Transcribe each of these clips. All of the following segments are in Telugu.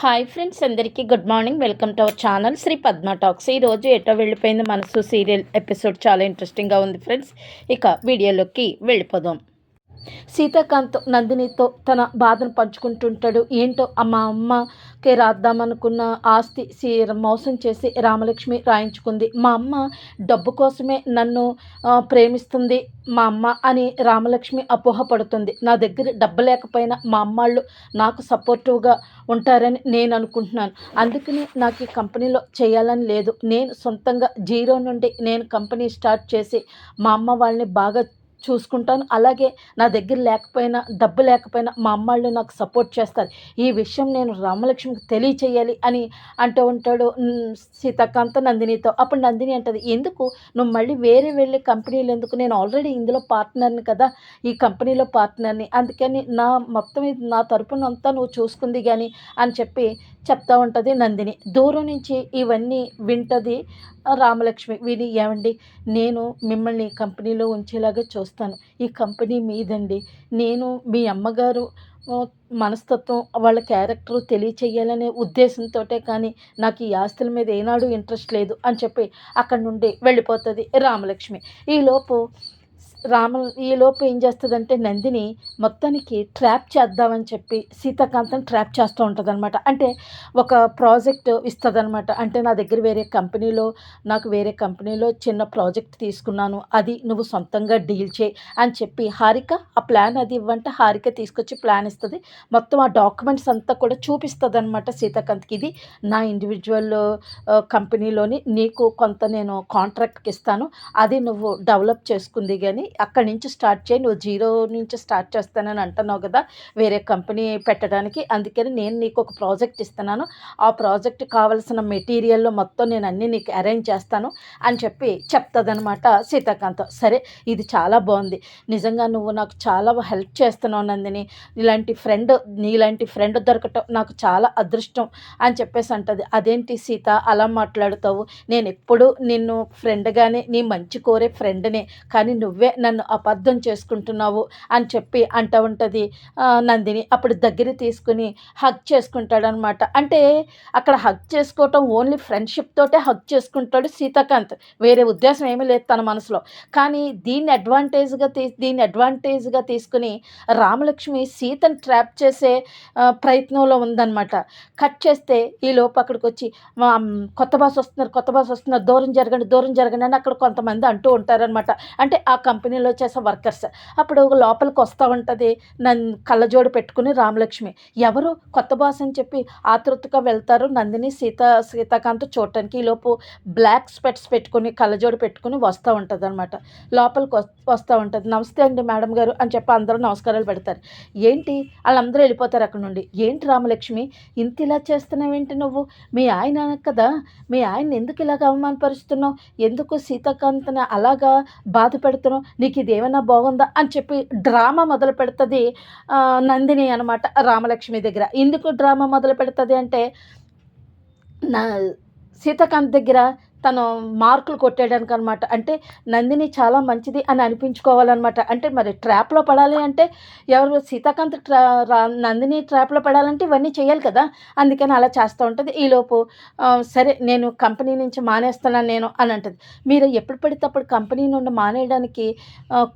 హాయ్ ఫ్రెండ్స్ అందరికీ good morning welcome to our channel Shri Padma talks ఈరోజు ఎటో వెళ్ళిపోయింది మనసు సీరియల్ ఎపిసోడ్ చాలా ఇంట్రెస్టింగ్గా ఉంది ఫ్రెండ్స్ ఇక వీడియోలోకి వెళ్ళిపోదాం. సీతాకాంత్ నందినితో తన బాధను పంచుకుంటుంటాడు. ఏంటో మా అమ్మకి రాద్దామనుకున్న ఆస్తి సీ మోసం చేసి రామలక్ష్మి రాయించుకుంది. మా అమ్మ డబ్బు కోసమే నన్ను ప్రేమిస్తుంది మా అమ్మ అని రామలక్ష్మి అపోహపడుతుంది. నా దగ్గర డబ్బు లేకపోయినా మా అమ్మాళ్ళు నాకు సపోర్టివ్గా ఉంటారని నేను అనుకుంటున్నాను. అందుకని నాకు ఈ కంపెనీలో చేయాలని లేదు. నేను సొంతంగా జీరో నుండి నేను కంపెనీ స్టార్ట్ చేసి మా అమ్మ వాళ్ళని బాగా చూసుకుంటాను. అలాగే నా దగ్గర లేకపోయినా డబ్బు లేకపోయినా మా అమ్మాళ్ళు నాకు సపోర్ట్ చేస్తారు. ఈ విషయం నేను రామలక్ష్మికి తెలియచేయాలి అని అంటూ ఉంటాడు సీతాకాంత నందినితో. అప్పుడు నందిని అంటది ఎందుకు? నువ్వు మళ్ళీ వేరే వెళ్ళే కంపెనీలు ఎందుకు? నేను ఆల్రెడీ ఇందులో పార్ట్నర్ని కదా ఈ కంపెనీలో పార్ట్నర్ని. అందుకని నా మొత్తం ఇది నా తరపున అంతా నువ్వు చూసుకుంది కానీ అని చెప్పి చెప్తా ఉంటుంది నందిని. దూరం నుంచి ఇవన్నీ వింటది రామలక్ష్మి. విని ఏమండి నేను మిమ్మల్ని కంపెనీలో ఉంచేలాగా చూస్తాను. ఈ కంపెనీ మీదండి. నేను మీ అమ్మగారు మనస్తత్వం వాళ్ళ క్యారెక్టర్ తెలియచేయాలనే ఉద్దేశంతో కానీ నాకు ఈ ఆస్తుల మీద ఏనాడు ఇంట్రెస్ట్ లేదు అని చెప్పి అక్కడి నుండి వెళ్ళిపోతుంది రామలక్ష్మి. ఈలోపు రామ ఈలోపు ఏం చేస్తుందంటే నందిని మొత్తానికి ట్రాప్ చేద్దామని చెప్పి సీతాకాంతం ట్రాప్ చేస్తూ ఉంటుంది అనమాట అంటే ఒక ప్రాజెక్ట్ ఇస్తుంది అనమాట అంటే నా దగ్గర వేరే కంపెనీలో నాకు వేరే కంపెనీలో చిన్న ప్రాజెక్ట్ తీసుకున్నాను. అది నువ్వు సొంతంగా డీల్ చేయి అని చెప్పి హారిక ఆ ప్లాన్ అది ఇవ్వంటే హారిక తీసుకొచ్చి ప్లాన్ ఇస్తుంది. మొత్తం ఆ డాక్యుమెంట్స్ అంతా కూడా చూపిస్తుంది అనమాట సీతాకాంత్కి. ఇది నా ఇండివిజువల్ కంపెనీలోని నీకు కొంత నేను కాంట్రాక్ట్కి ఇస్తాను. అది నువ్వు డెవలప్ చేసుకుంది కానీ అక్కడి నుంచి స్టార్ట్ చేయి నువ్వు జీరో నుంచి స్టార్ట్ చేస్తానని అంటున్నావు కదా వేరే కంపెనీ పెట్టడానికి. అందుకని నేను నీకు ఒక ప్రాజెక్ట్ ఇస్తున్నాను. ఆ ప్రాజెక్ట్ కావాల్సిన మెటీరియల్లో మొత్తం నేను అన్నీ నీకు అరేంజ్ చేస్తాను అని చెప్పి చెప్తుందనమాట సీతాకాంత్. సరే ఇది చాలా బాగుంది. నిజంగా నువ్వు నాకు చాలా హెల్ప్ చేస్తున్నావు నందిని. ఇలాంటి ఫ్రెండ్ నీలాంటి ఫ్రెండ్ దొరకటం నాకు చాలా అదృష్టం అని చెప్పేసి అంటది. అదేంటి సీత అలా మాట్లాడుతావు? నేను ఎప్పుడు నిన్ను ఫ్రెండ్గానే నీ మంచి కోరే ఫ్రెండ్నే కానీ నువ్వే నన్ను అబద్ధం చేసుకుంటున్నావు అని చెప్పి అంట ఉంటుంది. నందిని అప్పుడు దగ్గర తీసుకుని హగ్ చేసుకుంటాడనమాట అంటే అక్కడ హగ్ చేసుకోవటం ఓన్లీ ఫ్రెండ్షిప్ తోటే హగ్ చేసుకుంటాడు సీతాకాంత్. వేరే ఉద్దేశం ఏమీ లేదు తన మనసులో. కానీ దీన్ని అడ్వాంటేజ్గా తీ దీన్ని అడ్వాంటేజ్గా తీసుకుని రామలక్ష్మి సీతను ట్రాప్ చేసే ప్రయత్నంలో ఉందన్నమాట. కట్ చేస్తే ఈ లోపు అక్కడికి వచ్చి కొత్త బాస్ వస్తున్నారు కొత్త బాస్ వస్తున్నారు దూరం జరగండి దూరం జరగండి అని అక్కడ కొంతమంది అంటూ ఉంటారనమాట అంటే ఆ కంపెనీ కంపెనీలో చేసే వర్కర్స్. అప్పుడు లోపలికి వస్తూ ఉంటుంది. నన్ను కళ్ళజోడు పెట్టుకుని రామలక్ష్మి. ఎవరు? కొత్త బాస్ అని చెప్పి ఆతృతగా వెళ్తారు నందిని సీత సీతాకాంత్ చూడటానికి. ఈ లోపు బ్లాక్ స్పెట్స్ పెట్టుకుని కళ్ళజోడు పెట్టుకుని వస్తూ ఉంటుంది అనమాట లోపలికి వస్తూ ఉంటుంది. నమస్తే అండి మేడం గారు అని చెప్పి అందరూ నమస్కారాలు పెడతారు. ఏంటి? వాళ్ళందరూ వెళ్ళిపోతారు అక్కడ నుండి. ఏంటి రామలక్ష్మి? ఇంత ఇలా చేస్తున్నావేంటి నువ్వు? మీ ఆయన కదా. మీ ఆయన ఎందుకు ఇలాగ అవమానపరుస్తున్నావు? ఎందుకు సీతాకాంత్ని అలాగా బాధ పెడుతున్నావు? నీకు ఇది ఏమైనా బాగుందా అని చెప్పి డ్రామా మొదలు పెడుతుంది నందిని అనమాట రామలక్ష్మి దగ్గర. ఎందుకు డ్రామా మొదలు పెడుతుంది అంటే నా సీతాకాంత్ దగ్గర తను మార్కులు కొట్టేయడానికి అనమాట అంటే నందిని చాలా మంచిది అని అనిపించుకోవాలన్నమాట అంటే మరి ట్రాప్లో పడాలి అంటే ఎవరు సీతాకాంత్ ట్రా రా- నందిని ట్రాప్లో పడాలంటే ఇవన్నీ చేయాలి కదా. అందుకని అలా చేస్తూ ఉంటుంది. ఈలోపు సరే నేను కంపెనీ నుంచి మానేస్తున్నాను నేను అని అంటది. మీరు ఎప్పుడు పడితే అప్పుడు కంపెనీ నుండి మానేయడానికి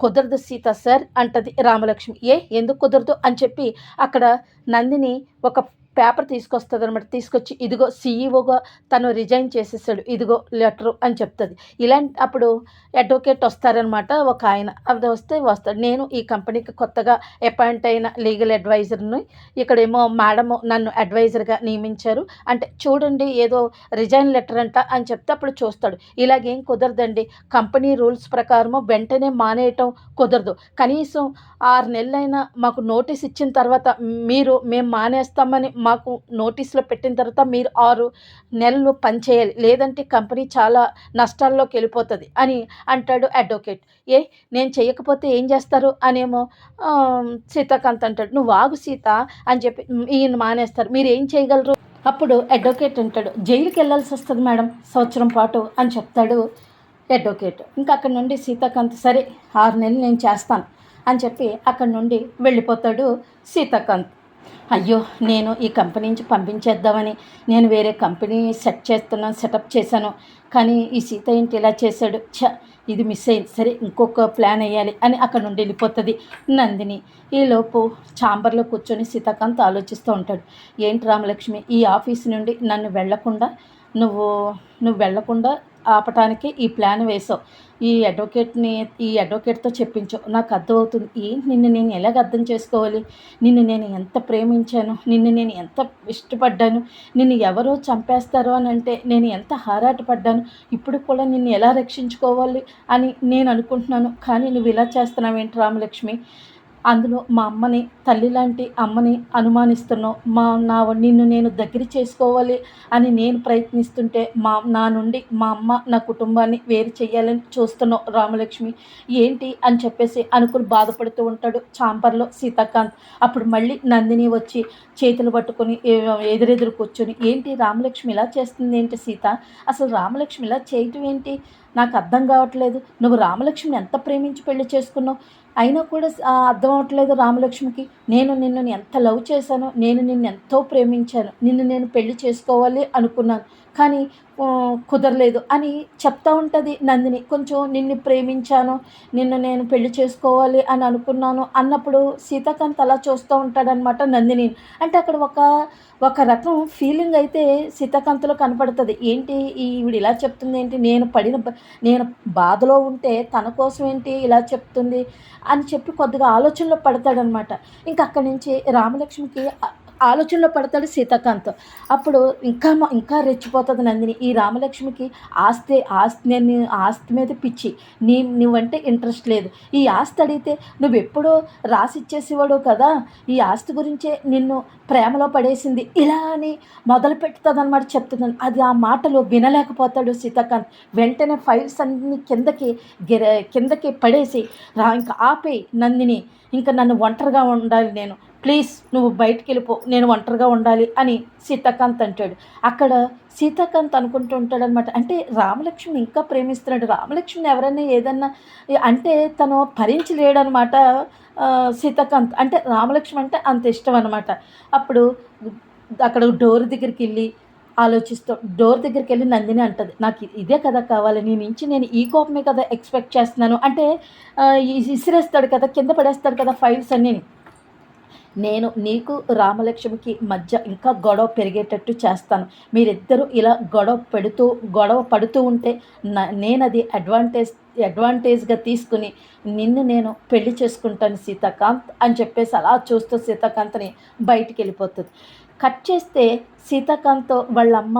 కుదరదు సీత సార్ అంటది రామలక్ష్మి. ఏ ఎందుకు కుదరదు అని చెప్పి అక్కడ నందిని ఒక పేపర్ తీసుకొస్తుంది అనమాట తీసుకొచ్చి ఇదిగో సీఈఓగా తను రిజైన్ చేసేసాడు. ఇదిగో లెటరు అని చెప్తుంది. ఇలాంటి అప్పుడు అడ్వకేట్ వస్తారనమాట ఒక ఆయన అది వస్తే వస్తాడు. నేను ఈ కంపెనీకి కొత్తగా అపాయింట్ అయిన లీగల్ అడ్వైజర్ని ఇక్కడేమో మేడం నన్ను అడ్వైజర్గా నియమించారు. అంటే చూడండి ఏదో రిజైన్ లెటర్ అంట అని చెప్తే అప్పుడు చూస్తాడు. ఇలాగేం కుదరదండి. కంపెనీ రూల్స్ ప్రకారము వెంటనే మానేయటం కుదరదు. కనీసం ఆరు నెలలైనా మాకు నోటీస్ ఇచ్చిన తర్వాత మీరు మేము మానేస్తామని మాకు నోటీసులో పెట్టిన తర్వాత మీరు ఆరు నెలలు పనిచేయాలి లేదంటే కంపెనీ చాలా నష్టాల్లోకి వెళ్ళిపోతుంది అని అంటాడు అడ్వకేట్. ఏ నేను చేయకపోతే ఏం చేస్తారు? అనేమో సీతాకాంత్ అంటాడు. నువ్వు వాగు సీత అని చెప్పి ఈయన మానేస్తారు. మీరు ఏం చేయగలరు? అప్పుడు అడ్వకేట్ అంటాడు. జైలుకి వెళ్ళాల్సి వస్తుంది మేడం సంవత్సరం పాటు అని చెప్తాడు అడ్వకేట్. ఇంకా అక్కడ నుండి సీతాకాంత్ సరే ఆరు నెలలు నేను చేస్తాను అని చెప్పి అక్కడి నుండి వెళ్ళిపోతాడు సీతాకాంత్. అయ్యో నేను ఈ కంపెనీ నుంచి పంపించేద్దామని నేను వేరే కంపెనీ సెట్ చేస్తున్నాను సెటప్ చేశాను. కానీ ఈ సీత ఏంటి ఇలా చేశాడు? ఛ ఇది మిస్ అయింది. సరే ఇంకొక ప్లాన్ వేయాలి అని అక్కడ నుండి వెళ్ళిపోతుంది నందిని. ఈలోపు ఛాంబర్లో కూర్చొని సీతాకాంత్ ఆలోచిస్తూ ఉంటాడు. ఏంటి రామలక్ష్మి ఈ ఆఫీస్ నుండి నన్ను వెళ్ళకుండా నువ్వు నువ్వు వెళ్ళకుండా ఆపటానికి ఈ ప్లాన్ వేసావు ఈ అడ్వకేట్ని ఈ అడ్వకేట్తో చెప్పించు. నాకు అర్థమవుతుంది. ఏంటి నిన్ను నేను ఎలాగ అర్థం చేసుకోవాలి? నిన్ను నేను ఎంత ప్రేమించాను? నిన్ను నేను ఎంత ఇష్టపడ్డాను? నిన్ను ఎవరో చంపేస్తారో అని అంటే నేను ఎంత హారాటపడ్డాను ఇప్పుడు కూడా నిన్ను ఎలా రక్షించుకోవాలి అని నేను అనుకుంటున్నాను. కానీ నువ్వు ఇలా చేస్తున్నావేంటి రామలక్ష్మి? అందులో మా అమ్మని తల్లి లాంటి అమ్మని అనుమానిస్తున్నావు మా నా నిన్ను నేను దగ్గర చేసుకోవాలి అని నేను ప్రయత్నిస్తుంటే మా నా నుండి మా అమ్మ నా కుటుంబాన్ని వేరు చేయాలని చూస్తున్నావు రామలక్ష్మి ఏంటి? అని చెప్పేసి అనుకుని బాధపడుతూ ఉంటాడు చాంపర్లో సీతాకాంత్. అప్పుడు మళ్ళీ నందిని వచ్చి చేతులు పట్టుకొని ఎదురెదురు కూర్చొని ఏంటి రామలక్ష్మి ఇలా చేస్తుంది ఏంటి సీత? అసలు రామలక్ష్మి ఇలా చేయటం ఏంటి? నాకు అర్థం కావట్లేదు. నువ్వు రామలక్ష్మిని ఎంత ప్రేమించి పెళ్ళి చేసుకున్నావు? అయినా కూడా అర్థం అవ్వట్లేదు రామలక్ష్మికి. నేను నిన్ను ఎంత లవ్ చేశానో నేను నిన్ను ఎంతో ప్రేమించాను. నిన్ను నేను పెళ్ళి చేసుకోవాలి అనుకున్నాను. కానీ కుదరలేదు అని చెప్తా ఉంటుంది నందిని. కొంచెం నిన్ను ప్రేమించాను నిన్ను నేను పెళ్ళి చేసుకోవాలి అని అనుకున్నాను అన్నప్పుడు సీతాకాంత్ అలా చూస్తూ ఉంటాడనమాట నందిని. అంటే అక్కడ ఒక ఒక రకం ఫీలింగ్ అయితే సీతాకాంత్లో కనపడుతుంది. ఏంటి ఈవిడ ఇలా చెప్తుంది ఏంటి? నేను పడిన నేను బాధలో ఉంటే తన కోసం ఏంటి ఇలా చెప్తుంది అని చెప్పి కొద్దిగా ఆలోచనలో పడతాడనమాట ఇంకా అక్కడి నుంచి రామలక్ష్మికి ఆలోచనలో పడతాడు సీతాకాంత్. అప్పుడు ఇంకా ఇంకా రెచ్చిపోతుంది నందిని. ఈ రామలక్ష్మికి ఆస్తి ఆస్తి నేను ఆస్తి మీద పిచ్చి. నీ నువ్వంటే ఇంట్రెస్ట్ లేదు. ఈ ఆస్తి అడిగితే నువ్వెప్పుడో రాసిచ్చేసేవాడు కదా. ఈ ఆస్తి గురించే నిన్ను ప్రేమలో పడేసింది. ఇలా అని మొదలు పెడుతుందన్నమాట చెప్తున్నాను. అది ఆ మాటలు వినలేకపోతాడు సీతాకాంత్. వెంటనే ఫైల్స్ అన్ని కిందకి గిర కిందకి పడేసి రా ఇంకా ఆపే నందిని. ఇంకా నన్ను ఒంటరిగా ఉండాలి నేను. ప్లీజ్ నువ్వు బయటికి వెళ్ళిపో నేను ఒంటరిగా ఉండాలి అని సీతాకాంత్ అంటాడు. అక్కడ సీతాకాంత్ అనుకుంటూ ఉంటాడనమాట అంటే రామలక్ష్మి ఇంకా ప్రేమిస్తున్నాడు. రామలక్ష్మిని ఎవరైనా ఏదన్నా అంటే తను భరించలేడనమాట సీతాకాంత్. అంటే రామలక్ష్మి అంటే అంత ఇష్టం అనమాట అప్పుడు అక్కడ డోర్ దగ్గరికి వెళ్ళి ఆలోచిస్తూ డోర్ దగ్గరికి వెళ్ళి నందిని అంటది నాకు ఇదే కదా కావాలి నీ నుంచి నేను ఈ కోపమే కదా ఎక్స్పెక్ట్ చేస్తున్నాను. అంటే ఇసిరేస్తాడు కదా కింద పడేస్తాడు కదా ఫైల్స్ అన్నీ నేను నీకు రామలక్ష్మికి మధ్య ఇంకా గొడవ పెరిగేటట్టు చేస్తాను. మీరిద్దరూ ఇలా గొడవ పెడుతూ గొడవ పడుతూ ఉంటే నేను అది అడ్వాంటేజ్ అడ్వాంటేజ్గా తీసుకుని నిన్ను నేను పెళ్ళి చేసుకుంటాను సీతాకాంత్ అని చెప్పేసి అలా చూస్తూ సీతాకాంత్ని బయటికి వెళ్ళిపోతుంది కట్ చేస్తే సీతాకాంత్తో వాళ్ళమ్మ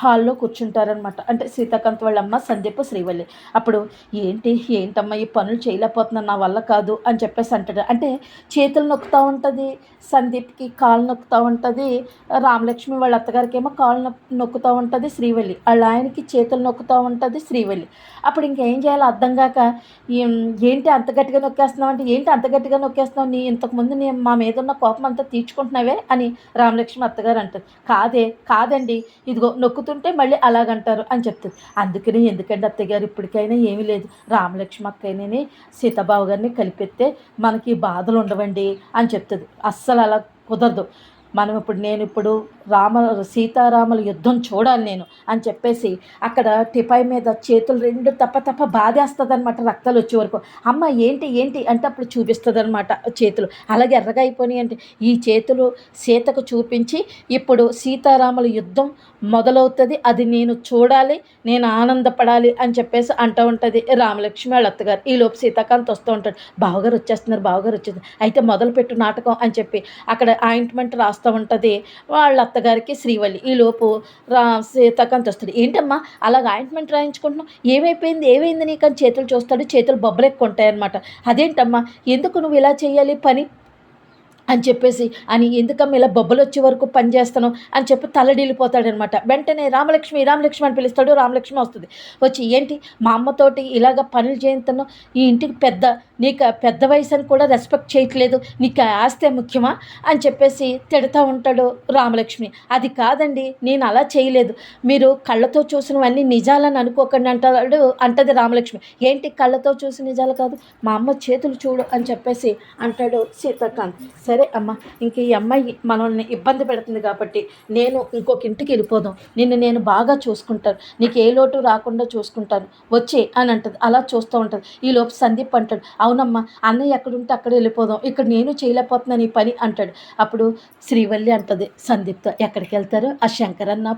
హాల్లో కూర్చుంటారనమాట అంటే సీతాకాంత్ వాళ్ళ అమ్మ సందీప్ శ్రీవల్లి. అప్పుడు ఏంటి ఏంటమ్మా ఈ పనులు చేయలేకపోతున్నా నా వల్ల కాదు అని చెప్పేసి అంటాడు అంటే చేతులు నొక్కుతూ ఉంటుంది సందీప్కి కాలు నొక్కుతూ ఉంటుంది రామలక్ష్మి వాళ్ళ అత్తగారికి ఏమో కాళ్ళు నొక్కుతూ ఉంటుంది శ్రీవల్లి. వాళ్ళ ఆయనకి చేతులు నొక్కుతూ ఉంటుంది శ్రీవల్లి. అప్పుడు ఇంకేం చేయాలో అర్థం కాక ఏంటి అంత గట్టిగా నొక్కేస్తున్నావు అంటే ఏంటి అంత గట్టిగా నొక్కేస్తున్నావు? నీ ఇంతకుముందు నీ మా మీద ఉన్న కోపం అంతా తీర్చుకుంటున్నావే అని రామలక్ష్మి అత్తగారు అంటారు. కాదే కాదండి. ఇదిగో నొక్కుతుంటే మళ్ళీ అలాగంటారు అని చెప్తుంది. అందుకని ఎందుకంటే అత్తగారు ఇప్పటికైనా ఏమీ లేదు. రామలక్ష్మి అక్కయ్యని సీతాబాబు గారిని కలిపెత్తే మనకి బాధలు ఉండవండి అని చెప్తుంది. అస్సలు అలా కుదరదు. మనం ఇప్పుడు నేను ఇప్పుడు రామ సీతారాముల యుద్ధం చూడాలి నేను అని చెప్పేసి అక్కడ టిపాయి మీద చేతులు రెండు తప్ప తప్ప బాధేస్తుంది అనమాట రక్తాలు వచ్చే వరకు. అమ్మ ఏంటి ఏంటి అంటే అప్పుడు చూపిస్తుంది అనమాట చేతులు. అలాగే ఎర్రగా అయిపోయి అంటే ఈ చేతులు సీతకు చూపించి ఇప్పుడు సీతారాముల యుద్ధం మొదలవుతుంది. అది నేను చూడాలి నేను ఆనందపడాలి అని చెప్పేసి అంటూ ఉంటుంది రామలక్ష్మి వాళ్ళ అత్తగారు. ఈలోపు సీతాకాంత్ వస్తూ ఉంటాడు. బావగారు వచ్చేస్తున్నారు బావగారు వచ్చేది అయితే మొదలుపెట్టు నాటకం అని చెప్పి అక్కడ ఆయింట్మెంట్ రాస్తూ ఉంటుంది. వాళ్ళ అత్తగారికి శ్రీవల్లి. ఈలోపు రా సీతాకాంత్ వస్తాడు ఏంటమ్మా అలాగ ఆయింట్మెంట్ రాయించుకుంటున్నావు? ఏమైపోయింది? ఏమైంది నీకు? అని చేతులు చూస్తాడు. చేతులు బొబ్బలెక్కుంటాయన్నమాట అదేంటమ్మా? ఎందుకు నువ్వు ఇలా చేయాలి పని అని చెప్పేసి అని ఎందుకమ్మ ఇలా బొబ్బలు వచ్చే వరకు పనిచేస్తాను అని చెప్పి తలడిల్లిపోతాడనమాట. వెంటనే రామలక్ష్మి రామలక్ష్మి అని పిలుస్తాడు రామలక్ష్మి వస్తుంది. వచ్చి ఏంటి మా అమ్మతోటి ఇలాగ పనులు చేయించాను ఈ ఇంటికి పెద్ద నీకు పెద్ద వయసు అని కూడా రెస్పెక్ట్ చేయట్లేదు. నీకు ఆస్తే ముఖ్యమా? అని చెప్పేసి తిడతా ఉంటాడు రామలక్ష్మి. అది కాదండి నేను అలా చేయలేదు. మీరు కళ్ళతో చూసినవన్నీ నిజాలని అనుకోకండి అంటాడు అంటది రామలక్ష్మి. ఏంటి కళ్ళతో చూసి నిజాలు కాదు? మా అమ్మ చేతులు చూడు అని చెప్పేసి అంటాడు సీతాకాంత్. సరే సరే అమ్మ ఇంక ఈ అమ్మాయి మనల్ని ఇబ్బంది పెడుతుంది కాబట్టి నేను ఇంకొక ఇంటికి వెళ్ళిపోదాం. నిన్ను నేను బాగా చూసుకుంటాను. నీకు ఏ లోటు రాకుండా చూసుకుంటాను. వచ్చే అని అంటది. అలా చూస్తూ ఉంటుంది. ఈ లోపు సందీప్ అంటాడు. అవునమ్మా అన్నయ్య ఎక్కడుంటే అక్కడ వెళ్ళిపోదాం. ఇక్కడ నేను చేయలేకపోతున్నాను ఈ పని అంటాడు. అప్పుడు శ్రీవల్లి అంటది. సందీప్తో ఎక్కడికి వెళ్తారు? ఆ శంకర్ అన్న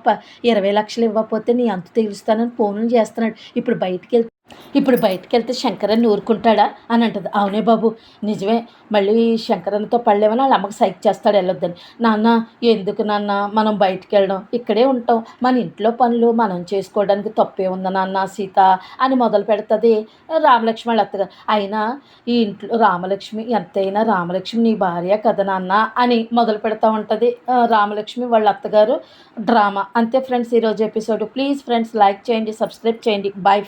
ఇరవై లక్షలు ఇవ్వకపోతే నీ అంత తెలుస్తానని ఫోన్లు చేస్తున్నాడు. ఇప్పుడు బయటికి వెళ్తే ఇప్పుడు బయటకు వెళ్తే శంకరన్ని ఊరుకుంటాడా? అని అంటది. అవునే బాబు నిజమే. మళ్ళీ శంకరన్తో పడలేమని వాళ్ళ అమ్మకి సైక్ చేస్తాడు వెళ్ళొద్దని నాన్న ఎందుకు నాన్న? మనం బయటకు వెళ్ళడం ఇక్కడే ఉంటాం. మన ఇంట్లో పనులు మనం చేసుకోవడానికి తప్పే ఉందా నాన్న సీత అని మొదలు పెడుతుంది రామలక్ష్మి వాళ్ళ అత్తగారు. అయినా ఈ ఇంట్లో రామలక్ష్మి ఎంతైనా రామలక్ష్మి నీ భార్య కదా నాన్న అని మొదలు పెడతా ఉంటుంది రామలక్ష్మి వాళ్ళ అత్తగారు. డ్రామా. అంతే ఫ్రెండ్స్ ఈరోజు ఎపిసోడ్. ప్లీజ్ ఫ్రెండ్స్ లైక్ చేయండి సబ్స్క్రైబ్ చేయండి. బాయ్